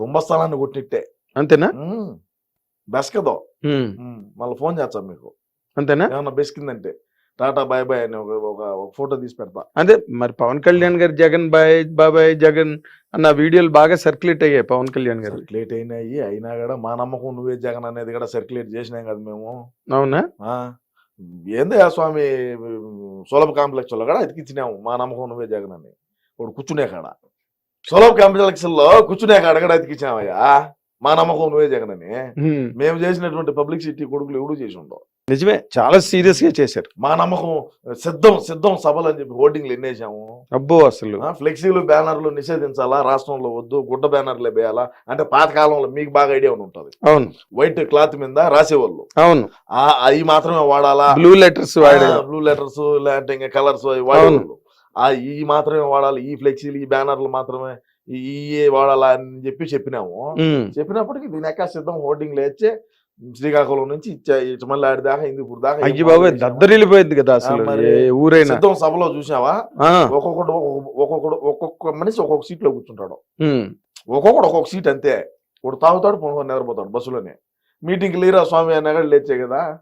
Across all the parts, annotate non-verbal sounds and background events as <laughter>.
కుంభస్థలాన్ని కొట్టిట్టే. అంతేనా? బెస్కదో. మళ్ళీ ఫోన్ చేస్తాం మీకు. అంతేనా? ఏమన్నా బెస్కిందంటే టాటా బాయ్ బాయ్ అని ఒక ఫోటో తీసి పెడతా. అదే మరి పవన్ కళ్యాణ్ గారు జగన్ బాయ్ బాబాయ్ జగన్ అన్న వీడియోలు బాగా సర్క్యులేట్ అయ్యాయి పవన్ కళ్యాణ్ గారు. సర్క్యులేట్ అయినాయి అయినా కూడా మా నమ్మకం నువ్వే జగన్ అనేది కూడా సర్క్యులేట్ చేసినాం కదా మేము. అవునా? ఏందే ఆ స్వామి సులభ కాంప్లెక్స్లో కూడా ఎతికిచ్చినాము మా నమ్మకం నువ్వే జగన్ అని. ఇప్పుడు కూర్చునే కాడ. సులభ కాంప్లెక్స్లో కూర్చునే కూడా ఎతికిచ్చామయ్యా మా నమ్మకం నువ్వే జగన్ అని ఉమ్. మేము చేసినటువంటి పబ్లిసిటీ కొడుకులు ఎవడు చేసి ఉండవు నిజమే. చాలా సీరియస్గా చేశారు. మా నమ్మకం సిద్ధం సిద్ధం సభలు అని చెప్పి హోర్డింగ్లు ఎన్నేసాము? అబ్బో అసలు. ఆ, ఫ్లెక్సీలు బ్యానర్లు నిషేధించాలా? రాష్ట్రంలో వద్దు గుడ్డ బ్యానర్లే వేయాలా అంటే పాతకాలంలో మీకు బాగా ఐడియా ఉంటుంది. అవును. వైట్ క్లాత్ మీద రాసేవాళ్ళు. అవును. ఆ అవి మాత్రమే వాడాలా? బ్లూ లెటర్స్ బ్లూ లెటర్స్ లేదంటే ఇంకా కలర్స్ వాడేవాళ్ళు. ఆ ఈ మాత్రమే వాడాలి ఈ ఫ్లెక్సీలు ఈ బ్యానర్లు మాత్రమే ఈ వాడాలా అని చెప్పి చెప్పినాము. చెప్పినప్పటికీ దీని సిద్ధం హోర్డింగ్ లేచే శ్రీకాకుళం నుంచి ఇచ్చ- ఇచ్చమల్లాడి దాకా హిందూపూర్ దాకా అయ్యి బాబాయ్ దద్దరిల్లిపోయింది కదా అసలు ఊరైనా. సిద్ధం సభలో చూసావా ఒక్కొక్కడు ఒక్కొక్క- ఒక్కొక్కడు ఒక్కొక్క మనిషి ఒక్కొక్క సీట్లో కూర్చుంటాడు. ఒక్కొక్కడు ఒక్కొక్క సీట్ అంతే. ఒకడు తాగుతాడు పొనుకొని నిద్రపోతాడు బస్సులోనే. మీటింగ్ లీరా స్వామి అన్న కూడా లేచే కదా.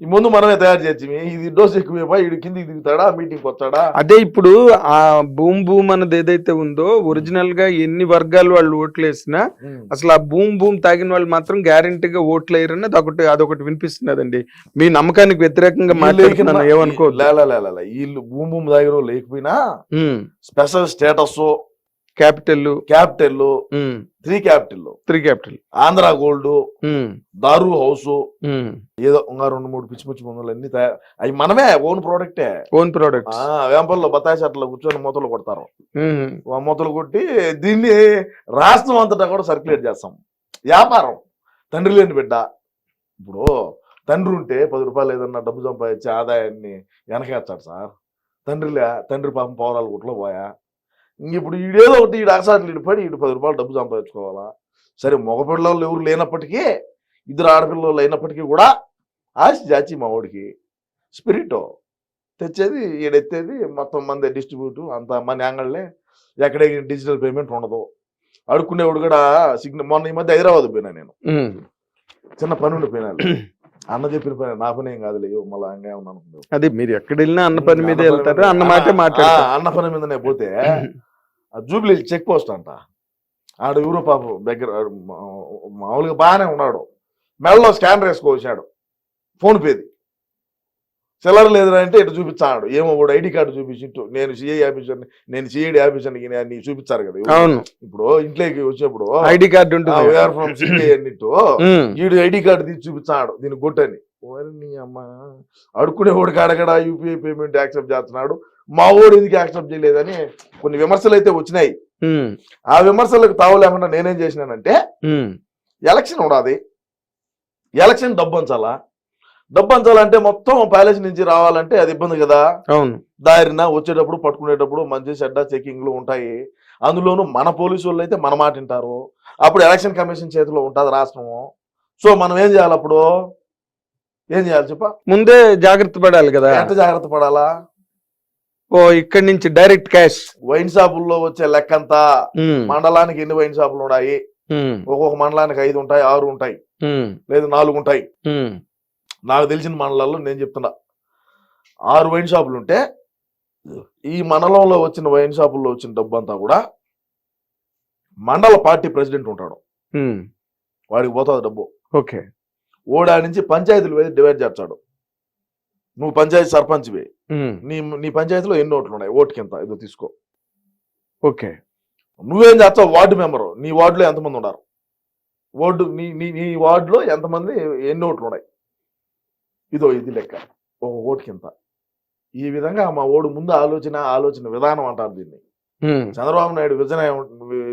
ఈ ముందు మనమే తయారు చేసి ఇది డోస్ ఎక్కువ ఇడు కిందికి దిగుతాడా మీటింగ్ వస్తాడా? అదే ఇప్పుడు ఆ భూమ్ భూమ్ అన్నది ఏదైతే ఉందో ఒరిజినల్గా ఎన్ని వర్గాలు వాళ్ళు ఓట్లు వేసినా అసలు ఆ భూమ్ భూమ్ తాగిన వాళ్ళు మాత్రం గ్యారంటీగా ఓట్లు వేయరని అదొకటి అదొకటి వినిపిస్తున్నదండి. మీ నమ్మకానికి వ్యతిరేకంగా మాట్లాడుతున్నాను ఏమనుకో వీళ్ళు భూమి భూమి దగ్గర లేకపోయినా special status capital capital three capital three capital. Andhra gold దారు హౌస్ ఏదో ఇంకా రెండు మూడు పిచ్చి పిచ్చి మందులు అన్ని అవి మనమే ఓన్ ప్రోడక్టే. Own products. ఆ వేంపల్లో బత్తాయి చెట్లు కూర్చొని మూతలు కొడతారు. మూతలు కొట్టి దీన్ని రాష్ట్రం అంతటా కూడా సర్క్యులేట్ చేస్తాం. వ్యాపారం. తండ్రి లేని బిడ్డ. ఇప్పుడు తండ్రి ఉంటే పది రూపాయలు ఏదన్నా డబ్బు సంపాదించి ఆదాయాన్ని వెనకేస్తాడు సార్. తండ్రి లే తండ్రి పాపం పౌరాలు గుట్లో పోయా. ఇప్పుడు ఈడేదో ఒకటి ఈడు అగసాట్లు ఈడు పడి ఈడు పది రూపాయలు డబ్బు సంపాదించుకోవాలా? సరే మగ పిల్లలు ఎవరు లేనప్పటికీ ఇద్దరు ఆడపిల్లలు అయినప్పటికీ కూడా ఆశ జాచి మా వాడికి. స్పిరిట్ తెచ్చేది ఈడెత్తేది మొత్తం మంది డిస్ట్రిబ్యూట్ అంత మన యాంగళ్ళే ఎక్కడే డిజిటల్ పేమెంట్ ఉండదు. అడుక్కునేవాడు కూడా సిగ్నల్ మొన్న ఈ మధ్య హైదరాబాద్ పోయినా నేను. చిన్న పని ఉండిపోయినా అన్న చెప్పిన పని నా పని ఏం కాదులే ఇవ్వు, మళ్ళా ఏమన్నా అనుకుంటావు. అదే మీరు ఎక్కడ వెళ్ళినా అన్న పని మీద వెళ్తారు మీద- అన్న మాటే ఆ, అన్న పని మీదనే పోతే ఆ జూబ్లీ చెక్ పోస్ట్ అంట. ఆడ ఎవరో పాపం దగ్గర మామూలుగా బాగానే ఉన్నాడు. మెడలో స్కానర్ వేసుకోవచ్చాడు ఫోన్ పేది. చిల్లర లేదురా అంటే ఇటు చూపించాడు ఏమో వాడు ఐడి కార్డు చూపించింటు నేను సిఐ ఆఫీసర్ని నేను సిఐడి ఆఫీసర్ని అని చూపించారు కదా? అవును. ఇప్పుడు ఇంట్లోకి వచ్చినప్పుడు ఐడి కార్డు ఉంటుంది ఫ్రమ్ సిఐ అన్నిట్టు. వీడు ఐడి కార్డు తీసి చూపించాడు దీని గుట్టని ఓరి నీ అమ్మ. అడగడా యూపీఐ పేమెంట్ యాక్సెప్ట్ చేస్తున్నాడు. మా ఓడు ఎందుకు యాక్సెప్ట్ చేయలేదని కొన్ని విమర్శలు అయితే వచ్చినాయి. ఆ విమర్శలకు తావలేకుండా నేనేం చేసినానంటే. ఎలక్షన్ ఉండాలి ఎలక్షన్ డబ్బు అంచాలా? డబ్బు అంచాలంటే మొత్తం ప్యాలెస్ నుంచి రావాలంటే అది ఇబ్బంది కదా. అవును. దారిన వచ్చేటప్పుడు పట్టుకునేటప్పుడు మంచి చెడ్డ చెకింగ్లు ఉంటాయి. అందులోనూ మన పోలీసు వాళ్ళు అయితే మన మాట వింటారు. అప్పుడు ఎలక్షన్ కమిషన్ చేతిలో ఉంటుంది రాష్ట్రము. సో మనం ఏం చేయాలి అప్పుడు? ఏం చేయాలి చెప్ప? ముందే జాగ్రత్త పడాలి కదా. ఎంత జాగ్రత్త పడాలా? ఓ ఇక్కడి నుంచి డైరెక్ట్ క్యాష్. వైన్ షాపుల్లో వచ్చే లెక్కంతా మండలానికి ఎన్ని వైన్ షాపులు ఉన్నాయి? ఒక్కొక్క మండలానికి ఐదు ఉంటాయి ఆరు ఉంటాయి లేదు నాలుగు ఉంటాయి. నాకు తెలిసిన మండలాల్లో నేను చెప్తున్నా. ఆరు వైన్ షాపులు ఉంటే ఈ మండలంలో వచ్చిన వైన్ షాపుల్లో వచ్చిన డబ్బు అంతా కూడా మండల పార్టీ ప్రెసిడెంట్ ఉంటాడు. వాడికి పోతుంది డబ్బు. ఓకే. ఓడా నుంచి పంచాయతీలు డివైడ్ చేస్తాడు. నువ్వు పంచాయతీ సర్పంచ్వి. నీ నీ పంచాయతీలో ఎన్ని ఓట్లు ఉన్నాయి ఓటుకి ఎంత ఇదో తీసుకో. ఓకే. నువ్వేం చేస్తావు? Ward member. నీ వార్డులో ఎంతమంది ఉన్నారు? వార్డు నీ నీ నీ వార్డులో ఎంతమంది ఎన్ని ఓట్లు ఉన్నాయి ఇదో ఇది లెక్క. ఒక ఓటుకి ఎంత ఈ విధంగా మా ఓడు ముందు ఆలోచన ఆలోచన విధానం అంటారు దీన్ని. చంద్రబాబు నాయుడు విజన్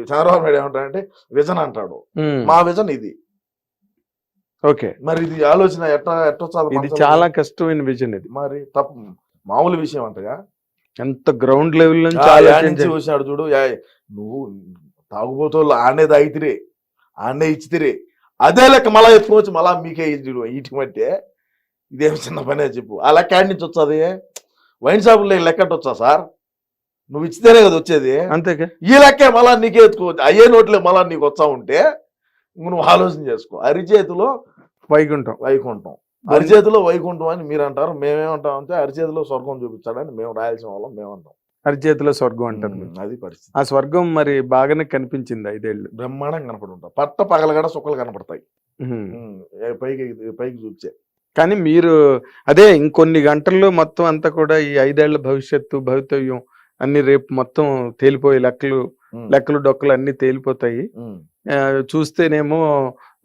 చంద్రబాబు నాయుడు ఏమంటాడంటే విజన్ అంటాడు. మా విజన్ ఇది. ఓకే. మరి ఇది ఆలోచన ఎట్లా ఎట్టొచ్చాలి ఇది చాలా కష్టమైన విజన్ ఇది. మరి తప్పు మామూలు విషయం అంటగా? ఎంత గ్రౌండ్ లెవెల్ నుంచి వచ్చినాడు చూడు నువ్వు తాగుబోతోళ్ళు ఆడనే తాగితిరే ఆడనే ఇచ్చితిరే. అదే లెక్క మళ్ళా ఎత్తుకోవచ్చు మళ్ళా మీకే ఇచ్చుడు వీటికి మట్టే ఇదేం చిన్న పనే చెప్పు. ఆ లెక్క యాడ్ నుంచి వచ్చాది వైన్ షాపుల్లో లెక్క వచ్చా సార్? నువ్వు ఇచ్చితేనే కదా వచ్చేది. అంతేగా? ఈ లెక్కే మళ్ళా నీకే ఎత్తుకో అయ్యే నోట్లే మళ్ళా నీకు వస్తా ఉంటే నువ్వు ఆలోచన చేసుకో. అరిచేతిలో వైకుంఠం. వైకుంఠం. అరిచేతిలో వైకుంఠం అని మీరు అంటారు మేమేమంటాం అంటే అరిచేతిలో స్వర్గం చూపించాడని మేము రాయాల్సిన వాళ్ళం మేము అంటాం అరిచేతిలో స్వర్గం అంటారు అది పరిస్థితి. ఆ స్వర్గం మరి బాగానే కనిపించింది ఐదేళ్ళు. బ్రహ్మాండంగా కనపడి ఉంటాం పట్ట పగలగడ సుక్కలు కనపడతాయి. పైకి పైకి చూపించే. కానీ మీరు అదే ఇంకొన్ని గంటల్లో మొత్తం అంతా కూడా ఈ ఐదేళ్ళ భవిష్యత్తు భవితవ్యం అన్ని రేపు మొత్తం తేలిపోయే లెక్కలు లెక్కలు డొక్కలు అన్ని తేలిపోతాయి. చూస్తేనేమో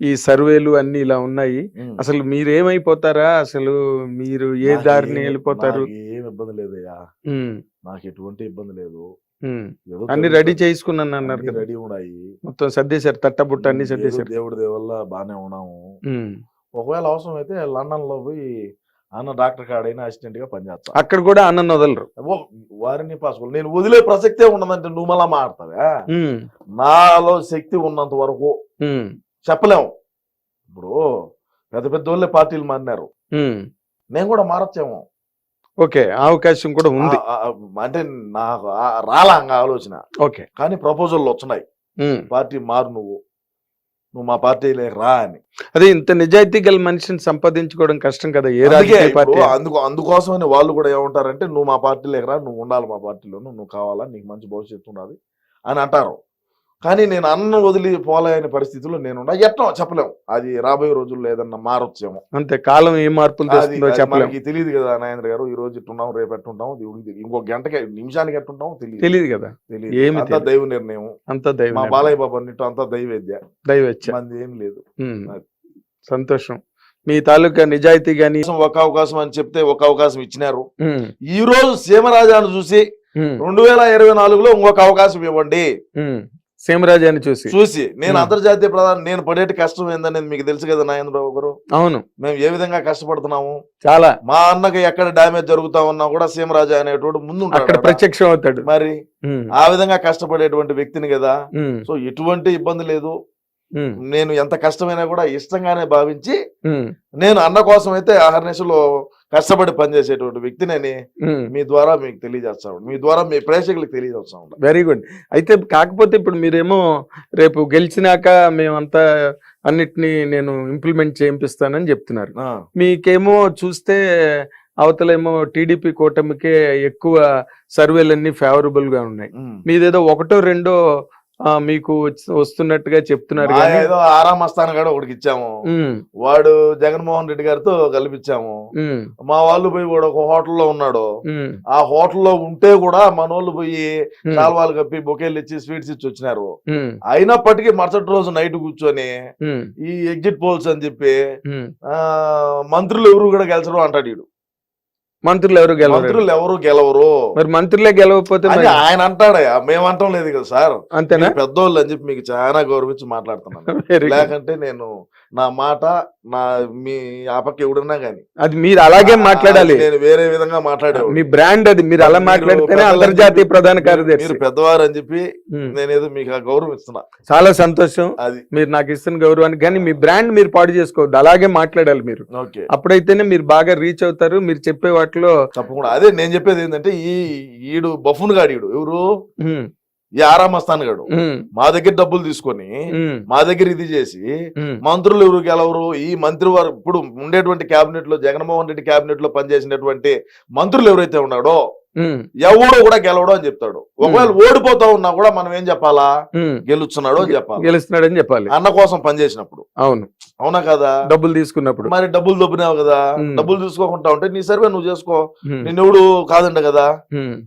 ఈ సర్వేలు అన్ని ఇలా ఉన్నాయి. అసలు మీరేమైపోతారా? అసలు మీరు ఏ దారిని వెళ్ళిపోతారు? ఏం ఇబ్బంది లేదయ్యా. నాకు ఎటువంటి ఇబ్బంది లేదు. అన్ని. రెడీ చేసుకున్నాను అన్నారు రెడీ ఉన్నాయి. మొత్తం సర్దేశారు తట్టబుట్ట అన్ని సర్దేశారు. దేవుడి దయ వల్ల బాగానే ఉన్నాము. ఒకవేళ అవసరం అయితే లండన్లో పోయి అన్న డాక్టర్ కాడైనా అసిస్టెంట్గా పనిచేస్తా. అక్కడ కూడా అన్నం వదలరు. ఓ, వారిని పాసుకోవాలి. నేను వదిలే ప్రసక్తే ఉండదంటే నువ్వు మళ్ళా మాడతావా నాలో శక్తి ఉన్నంత వరకు చెప్పలేము ఇప్పుడు పెద్ద పెద్ద వాళ్ళే పార్టీలు మారినారు. నేను కూడా మారచ్చేమో. ఓకే ఆ అవకాశం కూడా ఉంది. అంటే నాకు రాలా ఆలోచన. ఓకే. కానీ ప్రపోజల్ వచ్చినాయి. పార్టీ మారు నువ్వు. నువ్వు మా పార్టీలో రా అని. అదే ఇంత నిజాయితీ గల మనిషిని సంపాదించుకోవడం కష్టం కదా ఏ అందుకు అందుకోసమని వాళ్ళు కూడా ఏమంటారంటే నువ్వు మా పార్టీలో రా నువ్వు ఉండాలి మా పార్టీలో నువ్వు కావాలా నీకు మంచి భవిష్యత్తు ఉన్నది అని అంటారు. కానీ నేను అన్నం వదిలి పోలే అనే పరిస్థితిలో నేను ఎట్లా చెప్పలేము అది రాబోయే రోజుల్లో ఏదన్నా మారొచ్చేమో. అంతే కాలం ఏ మార్పులు అది తెస్తుందో అది చెప్పలేం. మనకి తెలియదు కదా నాయన గారు. ఈ రోజు ఇట్టున్నాం రేపు ఎట్టుంటాం దేవుడికి ఇంకో గంటకి నిమిషానికి ఎట్టుంటాం తెలియదు తెలియదు కదా. తెలియదు ఏమీ అంతా. దైవ నిర్ణయం. అంత దైవ మా. బాలయ్య బాబు అన్నిటి అంతా దైవేద్య. దైవచ్చ మంది ఏం లేదు. సంతోషం. మీ తాలూకా నిజాయితీ గాని ఒక అవకాశం అని చెప్తే ఒక అవకాశం ఇచ్చినారు. ఈ రోజు సీమరాజాను చూసి రెండు వేల ఇరవై నాలుగులో ఇంకొక అవకాశం ఇవ్వండి. సీమరాజాన్ని చూసి. చూసి నేను. అంతర్జాతీయ ప్రధాని నేను పడేటి కష్టం ఏందనేది మీకు తెలుసు కదా నాయనరావు గారు? అవును. మేము ఏ విధంగా కష్టపడుతున్నాము? చాలా. మా అన్నకి ఎక్కడ డ్యామేజ్ జరుగుతా ఉన్నా కూడా సీమరాజా అనేటువంటి ముందు అక్కడ. ప్రత్యక్షం అవుతాడు. మరి ఆ విధంగా కష్టపడేటువంటి వ్యక్తిని కదా? సో ఎటువంటి ఇబ్బంది లేదు. నేను ఎంత కష్టమైనా కూడా ఇష్టంగానే భావించి నేను అన్న కోసం అయితే ఆహర్నిశలో కష్టపడి పనిచేసేటువంటి వ్యక్తినని. మీ ద్వారా మీకు తెలియజేస్తా. మీ ద్వారా మీ ప్రేక్షకులకు తెలియజేస్తా ఉన్నాను. వెరీ గుడ్ అయితే కాకపోతే ఇప్పుడు మీరేమో రేపు గెలిచినాక మేమంతా అన్నిటినీ నేను ఇంప్లిమెంట్ చేయిస్తానని చెప్తున్నారు మీకేమో చూస్తే అవతలేమో టీడీపీ కూటమికే ఎక్కువ సర్వేలన్నీ ఫేవరబుల్గా ఉన్నాయి. మీదేదో ఒకటో రెండో మీకు వస్తున్నట్టుగా చెప్తున్నారు ఏదో ఆరామ స్థానం కూడా ఒకటికి ఇచ్చాము. వాడు జగన్మోహన్ రెడ్డి గారితో కల్పించాము మా వాళ్ళు పోయి కూడా ఒక హోటల్లో ఉన్నాడు. ఆ హోటల్లో ఉంటే కూడా మనోళ్ళు పోయి ఉమ్, కాలువలు కప్పి బొకేలు ఇచ్చి స్వీట్స్ ఇచ్చి వచ్చినారు. అయినప్పటికీ మరుసటి రోజు నైట్ కూర్చొని ఈ ఎగ్జిట్ పోల్స్ అని చెప్పి మంత్రులు ఎవరు కూడా గెలిచరు అంటాడు వీడు మంత్రులు ఎవరు గెలవరు? మంత్రులు ఎవరు గెలవరు? మరి మంత్రులే గెలవకపోతే ఆయన అంటాడయ్యా మేము అంటాం లేదు కదా సార్. అంతేనా? పెద్దోళ్ళు అని చెప్పి మీకు చాలా గౌరవించి మాట్లాడుతున్నాను. <laughs> లేకంటే నేను నా మాట నా మీ ఆ పక్క ఎవడున్నా గానీ. అది మీరు అలాగే మాట్లాడాలి. నేను వేరే విధంగా మాట్లాడేవాడు మీ బ్రాండ్ అది మీరు అలా మాట్లాడితేనే అంతర్జాతీయ ప్రధాన కార్యదర్శి. మీరు పెద్దవారు అని చెప్పి. నేనేదో మీకు ఆ గౌరవం ఇస్తున్నా. చాలా సంతోషం. అది. మీరు నాకు ఇస్తున్న గౌరవానికి కానీ మీ బ్రాండ్ మీరు పాడు చేసుకోవద్దు. అలాగే మాట్లాడాలి మీరు. ఓకే. అప్పుడైతేనే మీరు బాగా రీచ్ అవుతారు. మీరు చెప్పే వాటిలో తప్పకుండా. అదే నేను చెప్పేది ఏంటంటే ఈ ఈడు బఫున్ గాడు ఎవరు? ఈ ఆరామస్థాన్ గాడు మా దగ్గర డబ్బులు తీసుకొని మా దగ్గర ఇది చేసి మంత్రులు ఎవరు గెలవరు ఈ మంత్రి వారు ఇప్పుడు ఉండేటువంటి కేబినెట్లో జగన్మోహన్ రెడ్డి కేబినెట్లో పనిచేసినటువంటి మంత్రులు ఎవరైతే ఉన్నాడో ఎవడో కూడా గెలవడం అని చెప్తాడు. ఒకవేళ ఓడిపోతా ఉన్నా కూడా మనం ఏం చెప్పాలా? ఉమ్. గెలుస్తున్నాడు అని చెప్పాలి. గెలుస్తున్నాడని చెప్పాలి. అన్న కోసం పనిచేసినప్పుడు. అవును. అవునా కదా? డబ్బులు తీసుకున్నప్పుడు. మరి డబ్బులు దొబ్బినావు కదా. డబ్బులు తీసుకోకుండా ఉంటే నీ సర్వే నువ్వు చేసుకో. ఉమ్, నిన్నెవడు కాదంట కదా?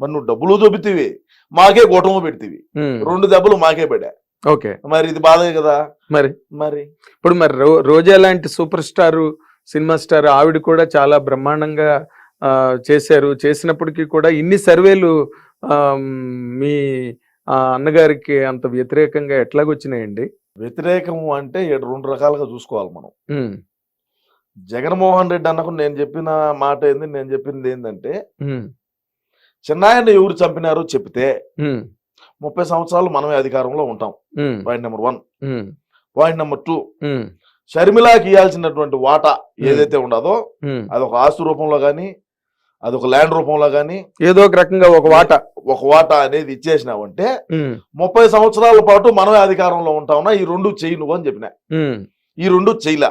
మరి నువ్వు డబ్బులు దొబ్బితివి. మాకే గోటము పెడితివి. ఉమ్. రెండు దెబ్బలు మాకే పడా ఓకే. మరి ఇది బాధే కదా? మరి? మరి? ఇప్పుడు మరి రో రోజా లాంటి సూపర్ స్టార్ సినిమా స్టార్ ఆవిడ కూడా చాలా బ్రహ్మాండంగా చేశారు. చేసినప్పటికీ కూడా ఇన్ని సర్వేలు మీ అన్నగారికి అంత వ్యతిరేకంగా ఎట్లాగొచ్చినాయండి? వ్యతిరేకము అంటే రెండు రకాలుగా చూసుకోవాలి మనం. జగన్మోహన్ రెడ్డి అన్నకు నేను చెప్పిన మాట ఏంది నేను చెప్పింది ఏంటంటే ఉమ్, చిన్నాయన్ని ఎవరు చంపినారో చెప్తే ముప్పై సంవత్సరాలు మనమే అధికారంలో ఉంటాం. Point number one point number two షర్మిలాకి ఇవ్వాల్సినటువంటి వాటా ఏదైతే ఉండదో అది ఒక ఆస్తు రూపంలో కానీ అది ఒక ల్యాండ్ రూపంలో కానీ ఏదో ఒక రకంగా ఒక వాట. ఒక వాటా అనేది ఇచ్చేసినావంటే ముప్పై సంవత్సరాల పాటు మనమే అధికారంలో ఉంటావునా ఈ రెండు చెయ్యి నువ్వు అని చెప్పిన. ఈ రెండు చెయ్యిలా.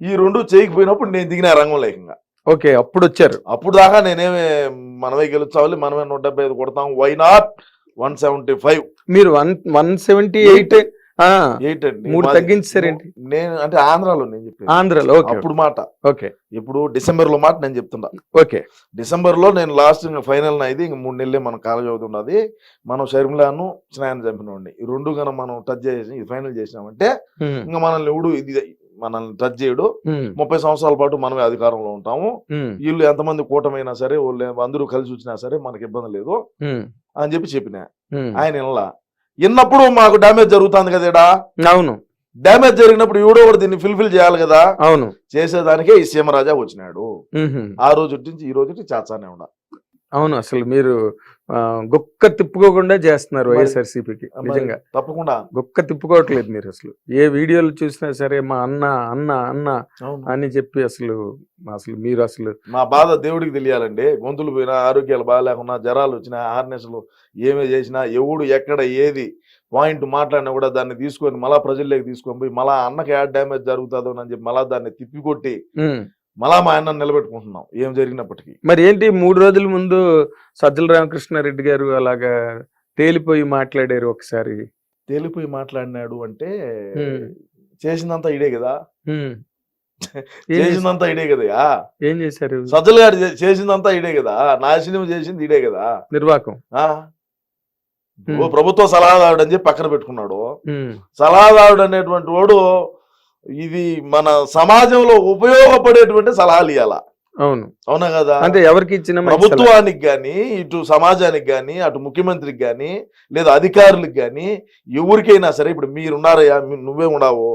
ఈ రెండు చేయకపోయినప్పుడు నేను దిగిన రంగం లేకంగా. ఓకే అప్పుడు వచ్చారు అప్పుడు దాకా నేనేమి మనమే గెలుచాలి మనమే నూట డెబ్బై ఐదు కొడతాం why not one seventy five. మీరు one one seventy eight eight. అండి. మూడు తగ్గించారేంటి? నేను అంటే ఆంధ్రాలో నేను చెప్పేది. ఆంధ్రలో ఓకే. అప్పుడు మాట. ఓకే. ఇప్పుడు డిసెంబర్లో మాట నేను చెప్తున్నా. ఓకే. డిసెంబర్లో నేను లాస్ట్ ఇంకా ఫైనల్ అయింది ఇంక మూడు నెలలే మన కాలేజ్ అవుతున్నది. మనం షర్మిలాను స్నానం చంపినండి ఈ రెండు కనుక మనం టచ్ చేసి ఇది ఫైనల్ చేసినామంటే ఇంకా మనల్ని ఎవడు ఇది మనల్ని టచ్ చేయడు. ముప్పై సంవత్సరాల పాటు మనమే అధికారంలో ఉంటాము. వీళ్ళు ఎంతమంది కూటమైనా సరే వాళ్ళు అందరూ కలిసి వచ్చినా సరే మనకి ఇబ్బంది లేదు అని చెప్పి చెప్పిన. ఆయన వినలా. విన్నప్పుడు మాకు డ్యామేజ్ జరుగుతుంది కదా ఈడ అవును. డ్యామేజ్ జరిగినప్పుడు ఎవడో ఒకటి దీన్ని ఫుల్ఫిల్ చేయాలి కదా? అవును. చేసేదానికే ఈ సీమరాజా వచ్చినాడు. ఆ రోజు నుంచి ఈ రోజు చాచానే ఉండ అవును అసలు మీరు గుక్క తిప్పుకోకుండా చేస్తున్నారు వైఎస్ఆర్సీపీకి నిజంగా తప్పకుండా గుక్క తిప్పుకోవట్లేదు మీరు అసలు ఏ వీడియోలు చూసినా సరే మా అన్న అన్న అన్న. అని చెప్పి అసలు అసలు మీరు అసలు మా బాధ దేవుడికి తెలియాలండి గొంతులు పోయినా ఆరోగ్యాలు బాగాలేకున్నా జ్వరాలు వచ్చినా హార్నెస్లు ఏమే చేసినా ఎవడు ఎక్కడ ఏది పాయింట్ మాట్లాడినా కూడా దాన్ని తీసుకొని మళ్ళా ప్రజల్లోకి తీసుకొని పోయి మళ్ళా అన్నకి యాడ్ డ్యామేజ్ జరుగుతుందో అని చెప్పి మళ్ళా దాన్ని తిప్పికొట్టి. మళ్ళా మా అన్న నిలబెట్టుకుంటున్నాం. ఏం జరిగినప్పటికీ. మరి ఏంటి మూడు రోజుల ముందు సజ్జల రామకృష్ణారెడ్డి గారు అలాగా తేలిపోయి మాట్లాడారు ఒకసారి? తేలిపోయి మాట్లాడినాడు అంటే. చేసిందంతా ఇడే కదా? <laughs> చేసిందంతా ఇడే కదా ఏం చేశారు? సజ్జల గారు చేసిందంతా ఇడే కదా? నాశనం చేసింది ఇడే కదా? నిర్వాకం. ప్రభుత్వ సలహాదారుడు అని చెప్పి పక్కన పెట్టుకున్నాడు. సలహాదారుడు అనేటువంటి వాడు ఇది మన సమాజంలో ఉపయోగపడేటువంటి సలహాలు ఇవ్వాల అవును అవునా కదా అంటే ఎవరికి ఇచ్చిన? ప్రభుత్వానికి గాని ఇటు సమాజానికి గాని అటు ముఖ్యమంత్రికి గాని లేదా అధికారులకు గాని ఎవరికైనా సరే ఇప్పుడు మీరు ఉన్నారయ్యా మీ- నువ్వే ఉన్నావు.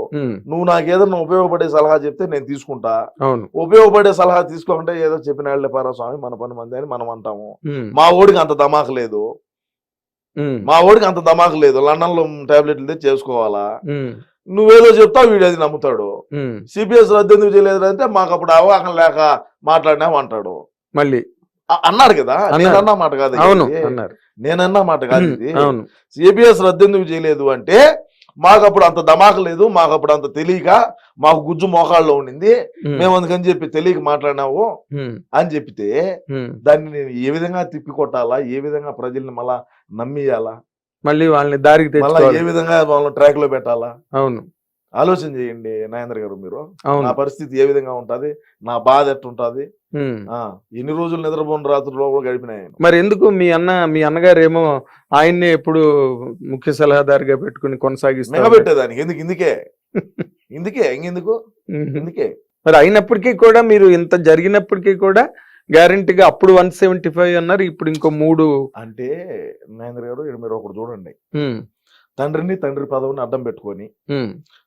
నువ్వు నాకు ఏదైనా ఉపయోగపడే సలహా చెప్తే నేను తీసుకుంటా అవును ఉపయోగపడే సలహా తీసుకోకుంటే ఏదో చెప్పిన వాళ్ళే పారా స్వామి మన పని మంది అని మనం అంటాము. మా ఓడికి అంత దమాకు లేదు. మా ఓడికి అంత దమాకు లేదు లండన్లో టాబ్లెట్లు తెచ్చి చేసుకోవాలా. నువ్వేదో చెప్తావు వీడు అది నమ్ముతాడు. సిపిఎస్ రద్దు ఎందుకు చేయలేదు అంటే మాకు అప్పుడు అవగాహన లేక మాట్లాడినాం అంటాడు మళ్ళీ అ- అన్నాడు కదా అన్నాడు. నేను అన్న మాట కాదు అవును. అన్నారు నేనన్న మాట కాదు. ఇది అవును సిపిఎస్ రద్దు ఎందుకు చేయలేదు అంటే మాకు అప్పుడు అంత దమాక లేదు మాకు అప్పుడు అంత తెలియక మాకు గుజ్జు మోకాళ్ళలో ఉండింది. మేము అందుకని చెప్పి తెలియక మాట్లాడినావు. అని చెప్పితే ఉమ్. దాన్ని నేను ఏ విధంగా తిప్పి కొట్టాలా ఏ విధంగా ప్రజల్ని మళ్ళా నమ్మియాలా మళ్ళీ వాళ్ళని దారికి మళ్ళా ఏ తెచ్చుకోవాలి. విధంగా వాళ్ళని ట్రాక్లో పెట్టాలా? అవును. ఆలోచన చేయండి నాగేంద్ర గారు మీరు. అవును. నా పరిస్థితి ఏ విధంగా ఉంటది? నా బాధ ఎట్టుంటది? ఎన్ని రోజులు నిద్రపోని రాత్రుల్లో కూడా గడిపినాయి మరి ఎందుకు మీ అన్న మీ అన్నగారు ఏమో ఆయన్నే ఎప్పుడు ముఖ్య సలహాదారుగా పెట్టుకుని కొనసాగిస్తారు మిగబెట్టేదానికి ఎందుకు? ఇందుకే. <laughs> ఇందుకే. ఇంకెందుకు? ఇందుకే. మరి అయినప్పటికీ కూడా మీరు ఇంత జరిగినప్పటికీ కూడా గ్యారంటీగా అప్పుడు వన్ సెవెంటీ ఫైవ్ అన్నారు ఇప్పుడు ఇంకో మూడు. అంటే నాగేంద్ర గారు ఇక్కడ మీరు ఒకటి చూడండి. తండ్రిని తండ్రి పదవిని అడ్డం పెట్టుకొని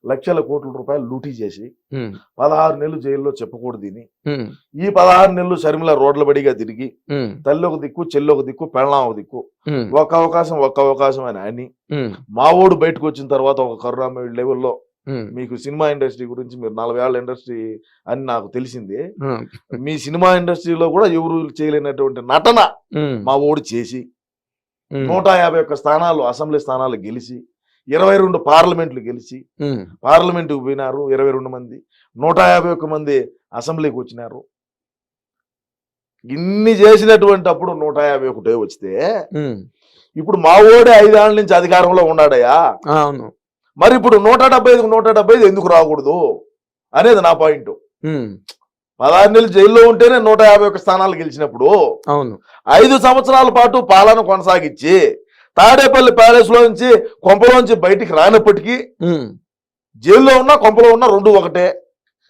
లక్షల కోట్ల రూపాయలు లూటీ చేసి పదహారు నెలలు జైల్లో చెప్పకూడదు దీని ఉమ్, ఈ పదహారు నెలలు షర్మిల రోడ్ల బడిగా తిరిగి తల్లి ఒక దిక్కు చెల్లి ఒక దిక్కు పెళ్ళాం ఒక దిక్కు ఒక అవకాశం ఒక అవకాశం అని అని ఉమ్, మా ఊడు బయటకు వచ్చిన తర్వాత ఒక కరుణామయుడు లెవెల్లో మీకు సినిమా ఇండస్ట్రీ గురించి మీరు నలభై ఏళ్ళ ఇండస్ట్రీ అని నాకు తెలిసింది. మీ సినిమా ఇండస్ట్రీలో కూడా ఎవరు చేయలేనటువంటి నటన మా ఓడి చేసి నూట యాభై ఒక్క స్థానాలు అసెంబ్లీ స్థానాలు గెలిచి ఇరవై రెండు పార్లమెంట్లు గెలిచి పార్లమెంటుకు పోయినారు ఇరవై రెండు మంది. నూట యాభై ఒక్క మంది అసెంబ్లీకి వచ్చినారు. ఇన్ని చేసినటువంటి అప్పుడు నూట యాభై ఒకటే వచ్చితే ఉమ్, ఇప్పుడు మా ఓడే ఐదేళ్ళ నుంచి అధికారంలో ఉన్నాడయ్యా. అవును. మరి ఇప్పుడు నూట డెబ్బై ఐదుకు నూట డెబ్బై ఐదు ఎందుకు రాకూడదు అనేది నా పాయింట్. పదహారు నెలలు జైల్లో ఉంటేనే నూట యాభై ఒక్క స్థానాలు గెలిచినప్పుడు అవును. ఐదు సంవత్సరాల పాటు పాలన కొనసాగించి తాడేపల్లి ప్యాలెస్లో నుంచి కొంపలోంచి బయటికి రానప్పటికీ జైల్లో ఉన్నా కొంపలో ఉన్నా రెండు ఒకటే.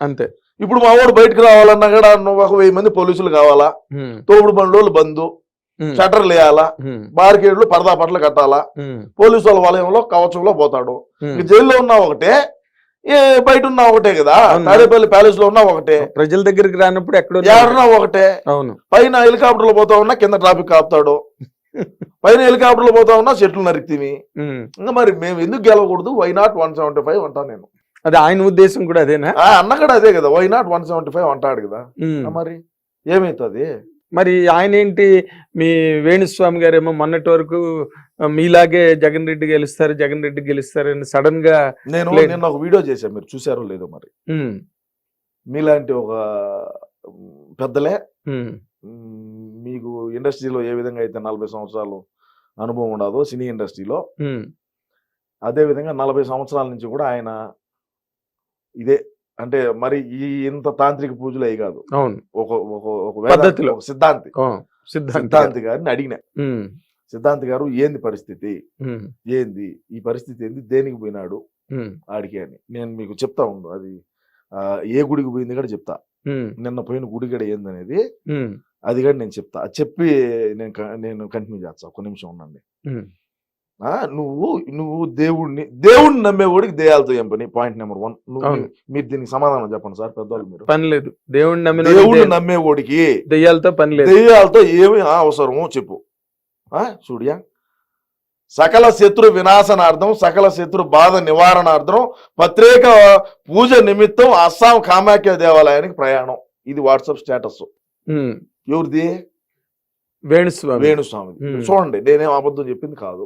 అంతే. ఇప్పుడు మా వాడు బయటకు రావాలన్నా కూడా ఒక వెయ్యి మంది పోలీసులు కావాలా? తోపుడు బండ్లు బంధు. షట్టర్లు వేయాలా బార్కేడ్లు పరదా పట్ల కట్టాలా? పోలీసు వాళ్ళ వలయంలో కవచంలో పోతాడు. జైల్లో ఉన్నా ఒకటే. బయట ఉన్నా ఒకటే కదా. తాడేపల్లి ప్యాలెస్లో ఉన్నా ఒకటే. ప్రజల దగ్గరికి రానప్పుడు ఎక్కడ ఎవరన్నా ఒకటే. అవును. పైన హెలికాప్టర్లో పోతా ఉన్నా కింద ట్రాఫిక్ ఆపుతాడు. <laughs> పైన హెలికాప్టర్లో పోతా ఉన్నా చెట్లు నరికితివి. ఇంకా మరి మేము ఎందుకు గెలవకూడదు? Why not one seventy five అంటాను నేను. అది ఆయన ఉద్దేశం కూడా అదేనా? అన్న కూడా అదే కదా. Why not one seventy five అంటాడు కదా. మరి ఏమైతుంది? మరి ఆయన ఏంటి మీ వేణుస్వామి గారేమో మొన్నటి వరకు మీలాగే జగన్ రెడ్డి గెలుస్తారు జగన్ రెడ్డి గెలుస్తారు అని సడన్గా నేను. నిన్న ఒక వీడియో చేశాను మీరు చూసారో లేదో మరి. మీలాంటి ఒక పెద్దలే మీకు ఇండస్ట్రీలో ఏ విధంగా అయితే నలభై సంవత్సరాలు అనుభవం ఉండదో సినీ ఇండస్ట్రీలో అదే విధంగా నలభై సంవత్సరాల నుంచి కూడా ఆయన ఇదే అంటే మరి ఈ ఇంత తాంత్రిక పూజలు అయి కాదు. అవును. ఒక ఒక పద్ధతిలో. సిద్ధాంతి. సిద్ధాంతి గారిని అడిగిన. సిద్ధాంతి గారు ఏంది పరిస్థితి? ఏంది? ఈ పరిస్థితి ఏంది? దేనికి పోయినాడు? ఆడికి అని. నేను మీకు చెప్తా ఉండు. అది ఏ గుడికి పోయింది కూడా చెప్తా. నిన్న పోయిన గుడి కూడా ఏందనేది ఉమ్, అది కూడా నేను చెప్తా. చెప్పి నేను నేను కంటిన్యూ చేస్తా. ఒక నిమిషం ఉండండి. నువ్వు నువ్వు దేవుడిని దేవుడిని నమ్మేవాడికి దేయాలతో ఏం పని? పాయింట్ నెంబర్ వన్ నువ్వు. మీరు దీనికి సమాధానం చెప్పండి సార్ పెద్దవాళ్ళు మీరు. పని లేదు. దేవుణ్ణి నమ్మిన దేవుడిని నమ్మేవాడికి దెయ్యాలతో పని లేదు. దెయ్యాలతో ఏమి అవసరమో చెప్పు. ఆ చూడియా? సకల శత్రు వినాశనార్థం సకల శత్రు బాధ నివారణార్థం ప్రత్యేక పూజ నిమిత్తం అస్సాం కామాఖ్య దేవాలయానికి ప్రయాణం. ఇది వాట్సాప్ స్టేటస్ ఎవరిది? వేణుస్వామి. వేణుస్వామిది ఉమ్. చూడండి నేనేం అబద్ధం చెప్పింది కాదు.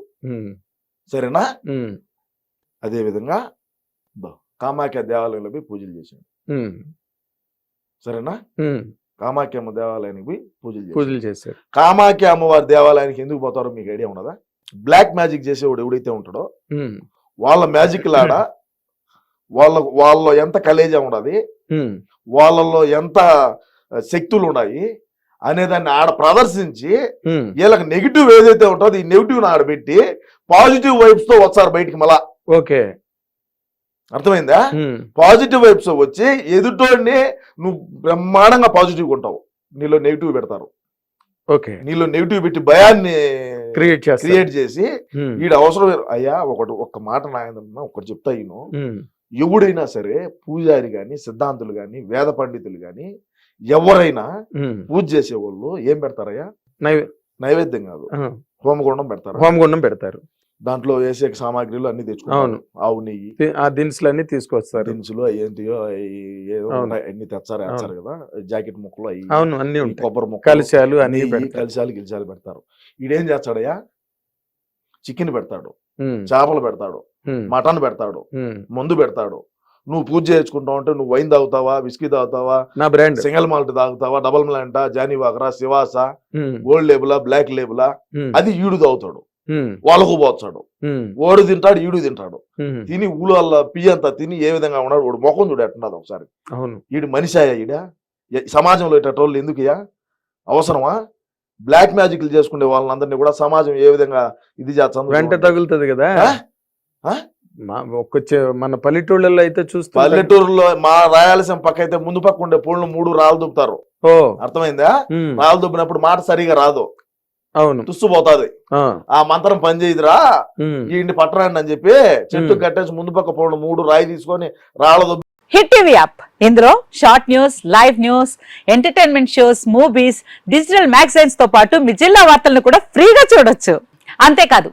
సరేనా? అదే విధంగా కామాఖ్య దేవాలయంలో పోయి పూజలు ఉమ్, సరేనా. కామాఖ్య అమ్మ దేవాలయానికి పోయి పూజలు పూజలు చేశారు. కామాఖ్య అమ్మవారి దేవాలయానికి ఎందుకు పోతారో మీకు ఐడియా ఉన్నదా? బ్లాక్ మ్యాజిక్ చేసేవాడు ఎవడైతే ఉంటాడో వాళ్ళ మ్యాజిక్ లాడ? వాళ్ళ వాళ్ళలో ఎంత కలేజా ఉండదు? వాళ్ళలో ఎంత శక్తులు ఉన్నాయి అనేదాన్ని ఆడ ప్రదర్శించి. వీళ్ళకి నెగిటివ్ ఏదైతే ఉంటుందో ఈ నెగిటివ్ ఆడ పెట్టి పాజిటివ్ వైబ్స్తో వచ్చారు బయటికి మళ్ళా. ఓకే. అర్థమైందా? పాజిటివ్ వైబ్స్ వచ్చి ఎదుటోడిని నువ్వు బ్రహ్మాండంగా పాజిటివ్ ఉంటావు. నీలో నెగిటివ్ పెడతారు. ఓకే. నీలో నెగిటివ్ పెట్టి భయాన్ని క్రియేట్ చేస్తారు. క్రియేట్ చేసి వీడు అవసరం లేదు. అయ్యా ఒకటి ఒక్క మాట నాయన ఒకటి చెప్తా ఉమ్, ఎవడైనా సరే పూజారి గాని సిద్ధాంతులు గాని వేద పండితులు గాని ఎవరైనా. పూజ చేసేవాళ్ళు ఏం పెడతారయ్యా? నైవే- నైవేద్యం కాదు. హోమగుండం పెడతారు. హోమగుండం పెడతారు. దాంట్లో వేసే సామాగ్రిలు అన్ని తెచ్చుకుంటారు. అవును. ఆవు నెయ్యి. ఆ దినుసులన్నీ తీసుకొస్తారు. దినుసులు ఏంటియో అన్ని తెచ్చారు వేస్తారు కదా. జాకెట్ ముక్కలు అవి అవును అన్ని కొబ్బరి ముక్కలు కలిశాలు అన్ని కలిశాలు గిలిశాలు పెడతారు. ఈడేం చేస్తాడయ్యా? చికెన్ పెడతాడు. చేపలు పెడతాడు. మటన్ పెడతాడు. మందు పెడతాడు. నువ్వు పూజ చేసుకుంటావు అంటే నువ్వు వైన్ తాగుతావా విస్కీ తాగుతావా నా బ్రాండ్. సింగల్ మాల్ట్ తాగుతావా డబల్ మాల్టా జానీ వాకరా శివాస గోల్డ్ లేబులా బ్లాక్ లేబులా అది ఈడు తాగుతాడు. వాళ్ళకు పోతాడు. ఓడు తింటాడు ఈడు తింటాడు. తిని ఊళ్ళ పి అంతా తిని ఏ విధంగా ఉన్నాడు వాడు ముఖం చూడు ఎట్టున్నది ఒకసారి. అవును. ఈడు మనిషాయా ఈడ? సమాజంలో ఇట్టోళ్ళు ఎందుకుయా అవసరమా? బ్లాక్ మ్యాజిక్లు చేసుకునే వాళ్ళందరినీ కూడా సమాజం ఏ విధంగా ఇది చేస్తుంది వెంట తగులుతుంది కదా? మా ఒక్క చె- మన పల్లెటూళ్ళలో అయితే చూస్తే పల్లెటూరులో మా రాయలసీమ పక్క అయితే ముందు పక్క ఉండే పూలను మూడు రాళ్ళు దుబ్బుతారు. ఓ. అర్థమైందా? రాళ్ళు దుబ్బినప్పుడు మాట సరిగా రాదు. అవును. తుస్సు పోతాది. ఆ, ఆ మంత్రం పనిచేయదురా. ఈ పట్టరండి అని చెప్పి చెట్టు. కట్టేసి ముందు పక్క పూలను మూడు రాయి తీసుకొని రాళ్ళ దుబ్బి హిట్ టీవీ యాప్. ఇందులో short news live news entertainment shows movies digital మ్యాగజైన్స్తో పాటు మీ జిల్లా వార్తలను కూడా ఫ్రీగా చూడొచ్చు. అంతేకాదు